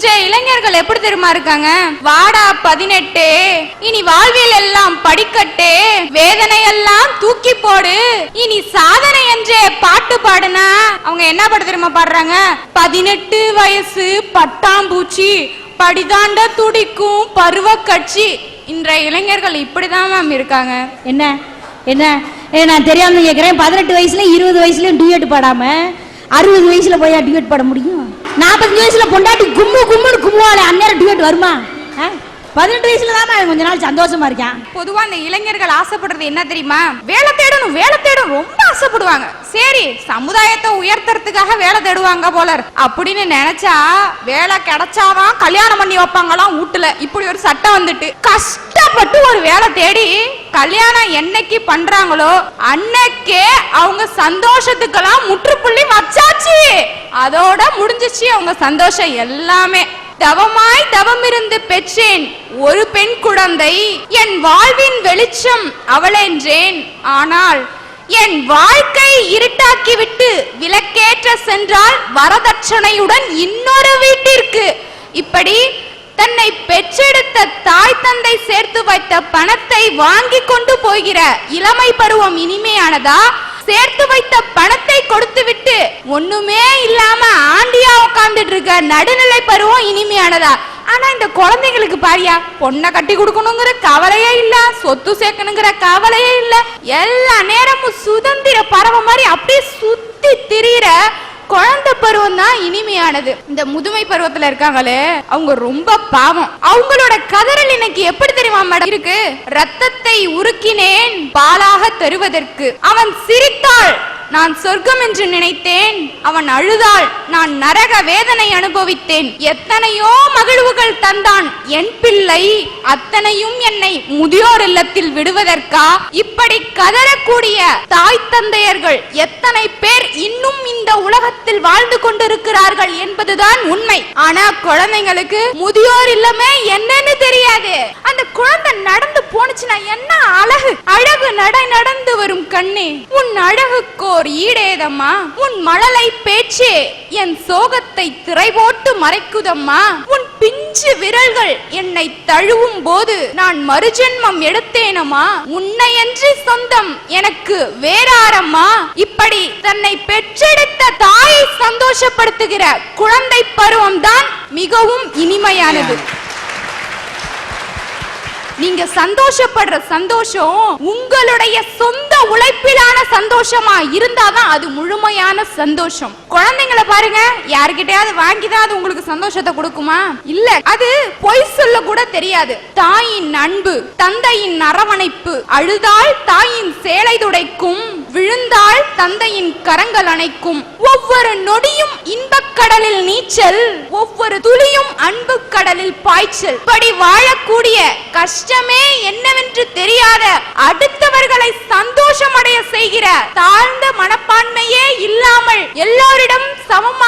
இன்றைய இளைஞர்கள் எப்படி தெரியுமா இருக்காங்க? வாடா பதினெட்டு இனி வாழ்வில் எல்லாம் படிக்கட்டே வேதனை எல்லாம் தூக்கி போடு இனி சாதனை என்றே பாட்டு பாடுனா அவங்க என்ன பாட்டு தெரியுமா பாடுறாங்க? பதினெட்டு வயசு பட்டாம்பூச்சி படிதாண்ட துடிக்கும் பருவ கட்சி. இன்றைய இளைஞர்கள் இப்படிதான் மேம் இருக்காங்க. என்ன? என்ன? ஏ நான் தெரியாம கேட்குறேன் பதினெட்டு வயசுல இருபது வயசுலயும் டியூட் பாடாம அறுபது வயசுல போய் டியூட் பாட முடியும்? நாற்பத்தஞ்சு வயசுல பொண்டாட்டி கும்மு கும்முன்னு கும்முவாளே அந்நேரம் டியூட் வருமா? ஆ? பதினெட்டு வயசுல தான் கொஞ்ச நாள் சந்தோஷமா இருக்கேன். பொதுவா இந்த இளைஞர்கள் ஆசைப்படுறது என்ன தெரியுமா? வேலை தேடணும் வேலை தேடும் ரொம்ப ஆசைப்படுவாங்க. சரி சமுதாயத்தை உயர்த்துறதுக்காக வேலை தேடுவாங்க போல அப்படின்னு நினைச்சா வேலை கிடைச்சாதான் கல்யாணம் பண்ணி வைப்பாங்களாம் வீட்டுல இப்படி ஒரு சட்டம் வந்துட்டு கஷ்டப்பட்டு ஒரு வேலை தேடி கல்யாணம் என்னைக்கு பண்றாங்களோ அன்னைக்கே அவங்க சந்தோஷத்துக்கெல்லாம் முற்றுப்புள்ளி வச்சாச்சு. அதோட முடிஞ்சிச்சு அவங்க சந்தோஷம் எல்லாமே. தவமாய் தவமிருந்து பெற்றேன் ஒரு பெண் குழந்தை என் வாழ்வின் வெளிச்சம் அவளென்றேன். ஆனால் என் வாழ்க்கை இருட்டாக்கிவிட்டு விலக்கேற்ற சென்றால் வரதட்சணையுடன் இன்னொரு வீட்டிற்கு. இப்படி தன்னை பெற்றெடுத்த தாய் தந்தை சேர்த்து வைத்த பணத்தை வாங்கி கொண்டு போகிற இளமை பருவம் இனிமையானதா? சேர்த்து வைத்த பணத்தை கொடுத்துவிட்டு ஒண்ணுமே இல்லாம ஆண்டியா உட்கார்ந்துட்டு இருக்க நடுநிலை பருவம் இனிமையானதா? ஆனா இந்த குழந்தைங்களுக்கு பாரியா பொண்ணை கட்டி கொடுக்கணுங்கிற கவலையே இல்ல சொத்து சேர்க்கணுங்கிற கவலையே இல்ல. எல்லா நேரமும் சுதந்திர பறவை மாதிரி அப்படியே சுத்தி திரியிற குழந்தை பருவம் தான் இனிமையானது. இந்த முதுமை பருவத்துல இருக்காங்களே அவங்க ரொம்ப பாவம். அவங்களோட கதறல் இன்னைக்கு எப்படி தெரியுமா மேடம்? இருக்கு. ரத்தத்தை உருக்கினேன் பாலாக தருவதற்கு. அவன் சிரித்தாள். நான் சொர்க்கம் என்று நினைத்தேன். அவன் அழுதாள். நான் நரக வேதனை அனுபவித்தேன். எத்தனையோ மகிழ்வுகள் தந்தான். என் பிள்ளை அத்தனையும் என்னை முதியோர் இல்லத்தில் விடுவதற்கா? இப்படி கதறக்கூடிய தாய் தந்தையர்கள் எத்தனை பேர் இன்னும் இந்த உலகத்தில் வாழ்ந்து கொண்டிருக்கிறார்கள் என்பதுதான் உண்மை. ஆனா குழந்தைங்களுக்கு முதியோர் இல்லமே என்னன்னு தெரியாது. குழந்தை நடந்து போனுச்சுன்னா என்ன அழகு? அழகு நடை நடந்து வரும் கண்ணே. உன் அழகுக்கோர் ஈடேதம்மா. உன் மழலை பேச்சே என் சோகத்தை திரை போட்டு மறைக்குதம்மா. உன் பிஞ்சு விரல்கள் என்னை தழுவும் போது நான் மறுஜென்மம் எடுத்தேனம்மா. உன்னையன்றி சொந்தம் எனக்கு வேறாரம்மா. இப்படி தன்னை பெற்றெடுத்த தாயை சந்தோஷப்படுத்துகிற குழந்தை பருவம் தான் மிகவும் இனிமையானது. நீங்க சந்தோஷப்படுற சந்தோஷம் உங்களுடைய சொந்த உழைப்பிலான சந்தோஷமா இருந்தாதான் அது முழுமையான சந்தோஷம். குழந்தைங்களை பாருங்க யாருக்கிட்டயாவது வாங்கிதான் அது உங்களுக்கு சந்தோஷத்தை கொடுக்குமா? இல்ல அது பொய் சொல்ல கூட தெரியாது. தாயின் அன்பு தந்தையின் அரவணைப்பு அழுதால் தாயின் சேலை துடைக்கும் விழுந்தால் தந்தையின் கரங்கள் அணைக்கும். ஒவ்வொரு நொடியும் இன்பக்கடலில் நீச்சல் ஒவ்வொரு துளியும் அன்பு கடலில் பாய்ச்சல். இப்படி வாழக்கூடிய கஷ்டமே என்னவென்று தெரியாத அடுத்தவர்களை சந்தோஷம் அடைய செய்கிற தாழ்ந்த மனப்பான்மையே இல்லாமல் எல்லோரிடம் சமம்